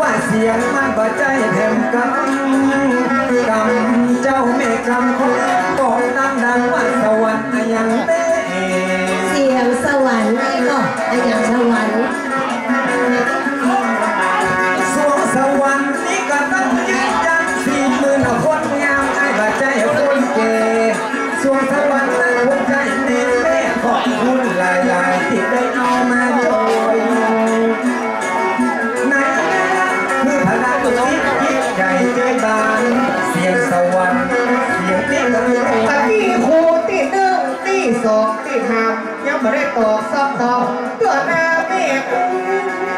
ว่าเสียงมันบ่ใจแถมกำกำเจ้าเม่กำ สองตีห้ายังไม่ได้ตอบซับตอบตัวหน้าแม่กู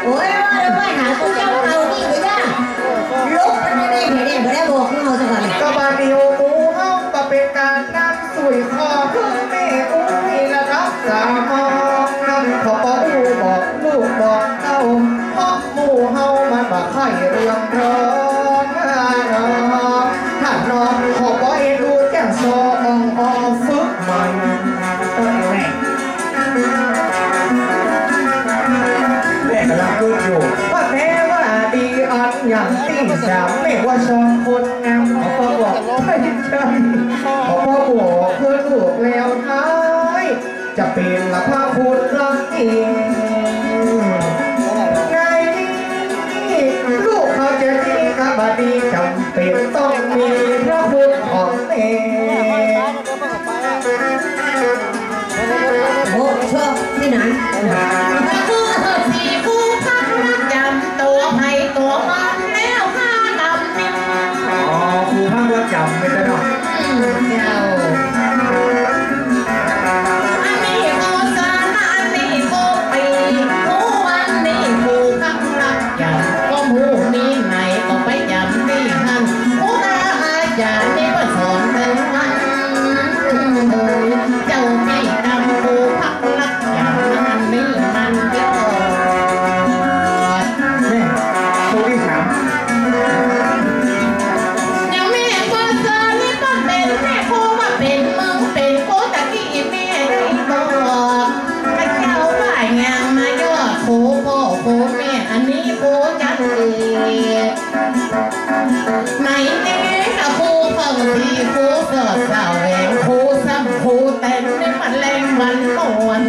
โอ้ยว่าแล้วว่าหาตัวเจ้าเอานี่ก็ยาลุกมันไม่ได้เห็นเนี่ยไม่ได้บอกให้เราสักวันกบาดียวกูเฮาก็เป็นการนั่งสุยคอคือแม่กูนี่ละรับสามห้องนั่งขอปออูบอกลูกบอกเต้าเพราะหมู่เฮามันบ่ค่เรื่องร้อ อย่างที่สามไม่ว่าชองคนงามขอพ่อบอกให้ใจขอพ่อบอกเพื่อลูกแล้วท้ายจะเป็นละพระคุณรักเองไงนี่ลูกเขาจะดีกับบดีจำเป็นต้องมีพระคุณของเองโอ้ชอบที่ไหน ไหนเอ๊ะโคเพิ่งทีโคเกิดสาวแหวงโคซ้ำโคแต่งนี่มันแรงมันมวน